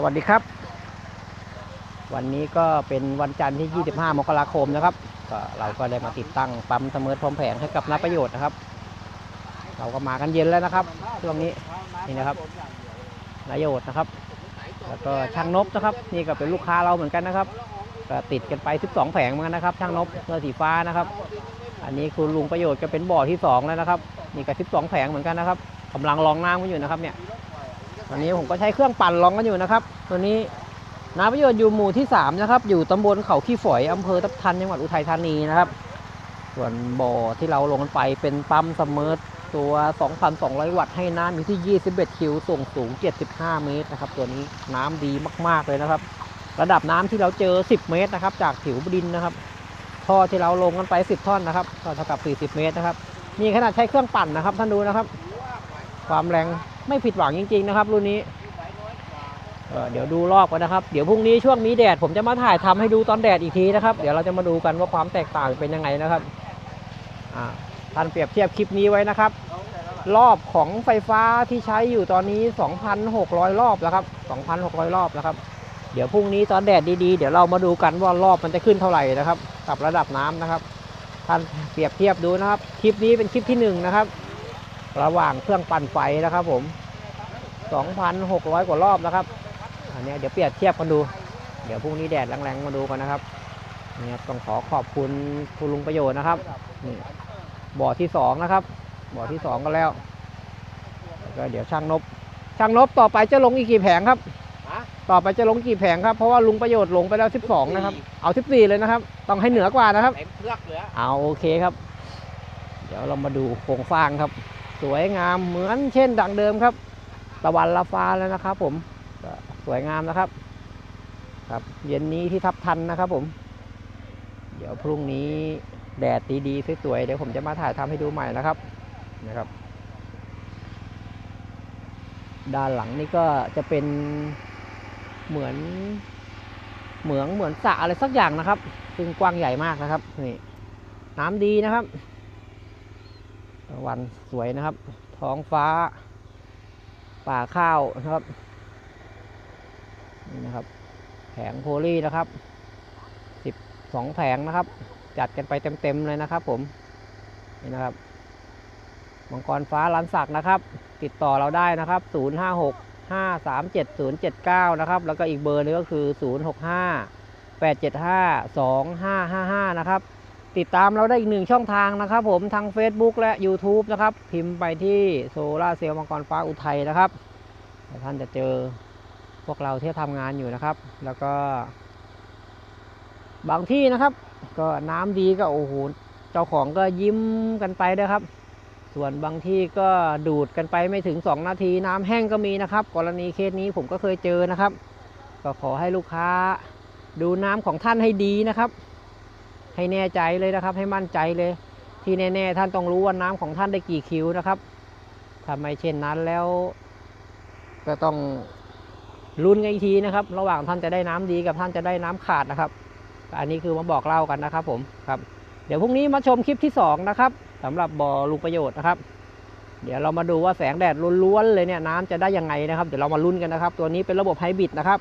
สวัสดีครับ วันนี้ก็เป็นวันจันทร์ที่ 25 มกราคมนะครับก็เราก็ได้มาติดตั้งปั๊มเสมอพร้อมแผงให้กับนักประโยชน์นะครับ เราก็มากันเย็นแล้วนะครับ ช่วงนี้นี่นะครับนายโยชน์นะครับ แล้วก็ช่างนบนะครับ นี่ก็เป็นลูกค้าเราเหมือนกันนะครับก็ติดกันไป 12 แผงเหมือนกันนะครับ ช่างนบเสื้อสีฟ้านะครับ อันนี้คุณลุงประโยชน์ก็เป็นบ่อที่สองแล้วนะครับ นี่ก็ 12 แผงเหมือนกันนะครับกำลังลองน้ำกันอยู่นะครับเนี่ย ตอนนี้ผมก็ใช้เครื่องปั่นลองกันอยู่นะครับตัวนี้นาประโยชน์อยู่หมู่ที่3นะครับอยู่ตำบลเขาขี้ฝอยอำเภอทับทันจังหวัดอุทัยธานีนะครับ ส่วนบ่อที่เราลงกันไปเป็นปั๊มเสมอตัว 2,200 วัตต์ให้น้ำอยู่ที่ 21 คิวส่งสูง 75 เมตรนะครับ ตัวนี้น้ำดีมาก ๆ เลยนะครับ ระดับน้ำที่เราเจอ 10 เมตรนะครับ จากผิวดินนะครับ ท่อที่เราลงกันไป 10 ท่อนนะครับก็เท่ากับ 40 เมตรนะครับ นี่ขนาดใช้เครื่องปั่นนะครับ ท่านดูนะครับ ความแรง ไม่ผิดหวังจริง ๆ นะครับ รุ่นนี้เเดี๋ยวดูรอบกันนะครับ เดี๋ยวพรุ่งนี้ช่วงมีแดดผมจะมาถ่ายทำให้ดูตอนแดดอีกทีนะครับ เดี๋ยวเราจะมาดูกันว่าความแตกต่างเป็นยังไงนะครับท่านเปรียบเทียบคลิปนี้ไว้นะครับ รอบของไฟฟ้าที่ใช้อยู่ตอนนี้ 2,600 รอบแล้วครับ 2,600 รอบแล้วครับ เดี๋ยวพรุ่งนี้ตอนแดดดีๆ เดี๋ยวเรามาดูกันว่ารอบมันจะขึ้นเท่าไหร่นะครับกับระดับน้ำนะครับ ท่านเปรียบเทียบดูนะครับ คลิปนี้เป็นคลิปที่หนึ่งนะครับ ระหว่างเครื่องปั่นไฟนะครับผม 2,600 กว่ารอบนะครับ อันเนี้ยเดี๋ยวเปรียบเทียบกันดู เดี๋ยวพรุ่งนี้แดดแรงๆมาดูกันนะครับเนี่ยต้องขอขอบคุณคุณลุงประโยชน์นะครับนี่บ่อที่สองนะครับ บ่อที่สองก็แล้วแล้วก็เดี๋ยวช่างนบ ช่างนบต่อไปจะลงอีกกี่แผงครับฮะต่อไปจะลงกี่แผงครับ เพราะว่าลุงประโยชน์ลงไปแล้ว 12 นะครับ เอา 14 เลยนะครับ ต้องให้เหนือกว่านะครับเต็มเครื่องเลยเอาโอเคครับ เดี๋ยวเรามาดูโครงสร้างครับ สวยงามเหมือนเช่นดังเดิมครับ ตะวันละฟ้าแล้วนะครับ ผมสวยงามนะครับ ครับ เย็นนี้ที่ทับทันนะครับ ผม เดี๋ยวพรุ่งนี้แดดดีๆสวยๆเดี๋ยวผมจะมาถ่ายทำให้ดูใหม่นะครับนะครับ ด้านหลังนี่ก็จะเป็นเหมือนเหมืองเหมือนสระอะไรสักอย่างนะครับ ซึ่งกว้างใหญ่มากนะครับนี่น้ำดีนะครับตะวันสวยนะครับ ท้องฟ้า ป่าข้าวนะครับ นี่นะครับ แผงโพลีนะครับสิบสองแผงนะครับ จัดกันไปเต็มๆเลยนะครับ ผม นี่นะครับ มังกรฟ้าลันศักนะครับ ติดต่อเราได้นะครับ 056 537 079 นะครับ แล้วก็อีกเบอร์นึงก็คือ 065 875 2555 นะครับ ติดตามเราได้อีกหนึ่งช่องทางนะครับ ผมทาง Facebook และ YouTube นะครับ พิมพ์ไปที่โซล่าเซลล์มังกรฟ้าอุทัยนะครับท่านจะเจอพวกเราที่ทำงานอยู่นะครับ แล้วก็ บางที่นะครับ ก็น้ำดีก็โอ้โหเจ้าของก็ยิ้มกันไปด้วยครับ ส่วนบางที่ก็ดูดกันไปไม่ถึง 2 นาที น้ำแห้งก็มีนะครับ กรณีเคสนี้ผมก็เคยเจอนะครับ ก็ขอให้ลูกค้าดูน้ำของท่านให้ดีนะครับ ให้แน่ใจเลยนะครับ ให้มั่นใจเลย ที่แน่ ๆ ท่านต้องรู้ว่าน้ำของท่านได้กี่คิวนะครับถ้าไมเช่นนั้นแล้ว ก็ต้องลุ้นกันอีกทีนะครับ ระหว่างท่านจะได้น้ำดีกับท่านจะได้น้ำขาดนะครับ อันนี้คือมาบอกเล่ากันนะครับ ผมครับ เดี๋ยวพรุ่งนี้มาชมคลิปที่สองนะครับสำหรับบ่อลูกประโยชน์นะครับ เดี๋ยวเรามาดูว่าแสงแดดล้วนๆเลยเนี่ยน้ำจะได้ยังไงนะครับ เดี๋ยวเรามาลุ้นกันนะครับ ตัวนี้เป็นระบบไฮบริดนะครับ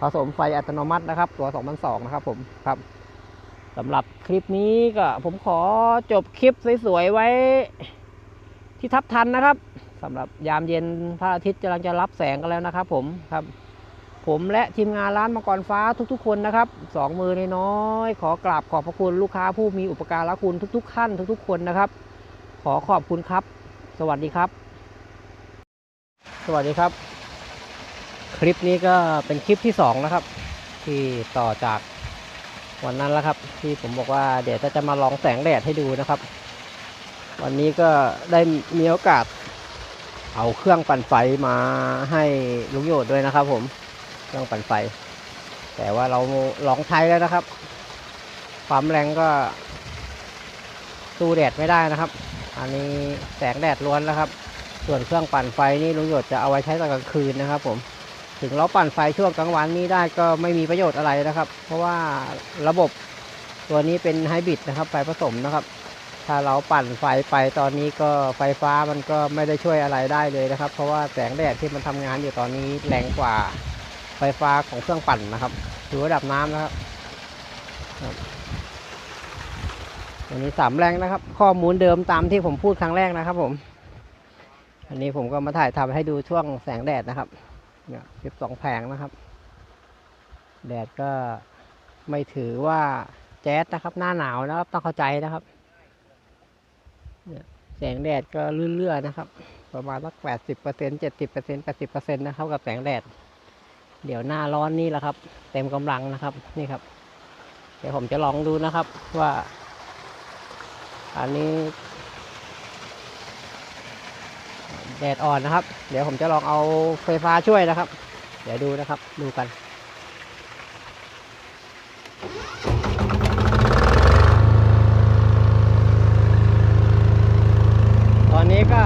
ผสมไฟอัตโนมัตินะครับ ตัว 2002 นะครับผมครับ สำหรับคลิปนี้ก็ผมขอจบคลิปสวยๆไว้ที่ทับทันนะครับสำหรับยามเย็นพระอาทิตย์กำลังจะรับแสงกันแล้วนะครับ ผมครับ ผมและทีมงานร้านมังกรฟ้าทุก ๆ คนนะครับสองมือน้อยๆขอกราบขอบพระคุณลูกค้าผู้มีอุปการะคุณทุก ๆ ขั้นทุก ๆ คนนะครับ ขอขอบคุณครับ สวัสดีครับ สวัสดีครับ คลิปนี้ก็เป็นคลิปที่สองนะครับ ที่ต่อจาก วันนั้นแล้วครับ ที่ผมบอกว่าเดี๋ยวจะมาลองแสงแดดให้ดูนะครับ วันนี้ก็ได้มีโอกาส เอาเครื่องปั่นไฟมาให้ลุงโยดด้วยนะครับ ผมเครื่องปั่นไฟ แต่ว่าเราลองใช้แล้วนะครับ ความแรงก็สู้แดดไม่ได้นะครับ อันนี้แสงแดดล้วนแล้วครับ ส่วนเครื่องปั่นไฟนี่ลุงหยดจะเอาไว้ใช้ตอนกลางคืนนะครับ ผม ถึงเราปั่นไฟช่วงกลางวันนี้ได้ก็ไม่มีประโยชน์อะไรนะครับ เพราะว่าระบบตัวนี้เป็นไฮบริดนะครับไฟผสมนะครับ ถ้าเราปั่นไฟไปตอนนี้ก็ไฟฟ้ามันก็ไม่ได้ช่วยอะไรได้เลยนะครับ เพราะว่าแสงแดดที่มันทำงานอยู่ตอนนี้แรงกว่าไฟฟ้าของเครื่องปั่นนะครับดูระดับน้ำนะครับครับอันนี้สามแรงนะครับ ข้อมูลเดิมตามที่ผมพูดครั้งแรกนะครับ ผม อันนี้ผมก็มาถ่ายทำให้ดูช่วงแสงแดดนะครับ เนี่ยสิบสองแผงนะครับ แดดก็ไม่ถือว่าแจ๊สนะครับ หน้าหนาวนะครับ ต้องเข้าใจนะครับเนี่ยแสงแดดก็เลื่อยๆนะครับ ประมาณสักแปดสิบเปอร์เซ็นเจ็ดสิบเปอร์เซ็นแปดสิบเปอร์เซ็นต์นะครับกับแสงแดด เดี๋ยวหน้าร้อนนี่แหละครับ เต็มกำลังนะครับ นี่ครับ เดี๋ยวผมจะลองดูนะครับว่า อันนี้ แดดอ่อนนะครับ เดี๋ยวผมจะลองเอาไฟฟ้าช่วยนะครับ เดี๋ยวดูนะครับ ดูกัน ตอนนี้ก็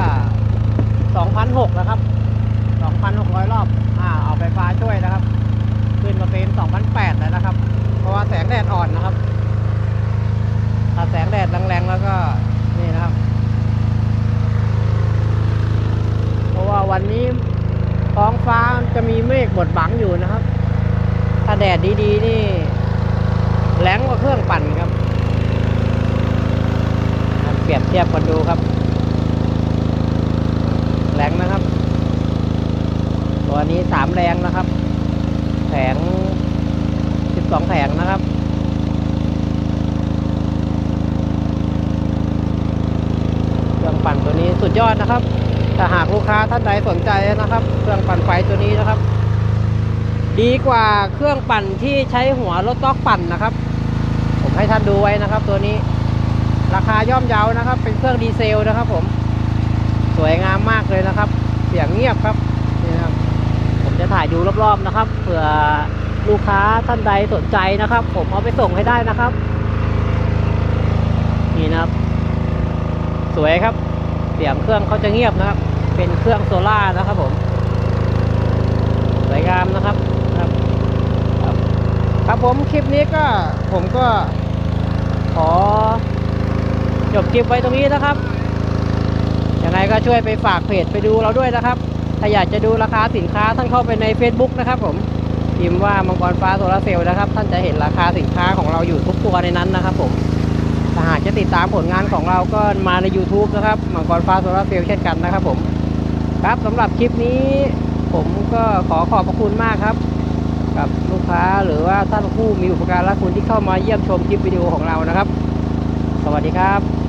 2,006นะครับ 2,600 รอบ อ่า เอาไฟฟ้าช่วยนะครับ ขึ้นมาเป็น2,008แล้วนะครับ เพราะว่าแสงแดดอ่อนนะครับ ถ้าแสงแดดแรงๆแล้วก็นี่นะครับ เพราะว่าวันนี้ ท้องฟ้าจะมีเมฆบดบังอยู่นะครับ ถ้าแดดดีๆ นี่แรงกว่าเครื่องปั่นครับ เปรียบเทียบกันดูครับแรงนะครับ ตัวนี้สามแรงนะครับ แผงสิบสองแผงนะครับเครื่องปั่นตัวนี้สุดยอดนะครับ ถ้าหากลูกค้าท่านใดสนใจนะครับ เครื่องปั่นไฟตัวนี้นะครับ ดีกว่าเครื่องปั่นที่ใช้หัวรถต๊อกปั่นนะครับ ผมให้ท่านดูไว้นะครับ ตัวนี้ ราคาย่อมเยานะครับ เป็นเครื่องดีเซลนะครับ ผม สวยงามมากเลยนะครับ เสียงเงียบครับนี่นะครับ ผมจะถ่ายดูรอบๆนะครับเผื่อลูกค้าท่านใดสนใจนะครับ ผมเอาไปส่งให้ได้นะครับ นี่นะครับ สวยครับ เสียงเครื่องเขาจะเงียบนะครับ เป็นเครื่องโซล่านะครับผมสวยงามนะครับครับครับ ครับผมคลิปนี้ก็ผมก็ขอจบคลิปไว้ตรงนี้นะครับยังไงก็ช่วยไปฝากเพจไปดูเราด้วยนะครับ ถ้าอยากจะดูราคาสินค้าท่านเข้าไปใน Facebook นะครับ ผมพิมพ์ว่ามังกรฟ้าโซลาเซลล์นะครับ ท่านจะเห็นราคาสินค้าของเราอยู่ทุกตัวในนั้นนะครับ ผม หากจะติดตามผลงานของเราก็มาใน YouTube นะครับมังกรฟ้าโซลาร์เซลล์เช่นกันนะครับผม ครับสำหรับคลิปนี้ ผมก็ขอขอบพระคุณมากครับ กับลูกค้าหรือว่าท่านผู้มีอุปการะคุณที่เข้ามาเยี่ยมชมคลิปวิดีโอของเรานะครับ สวัสดีครับ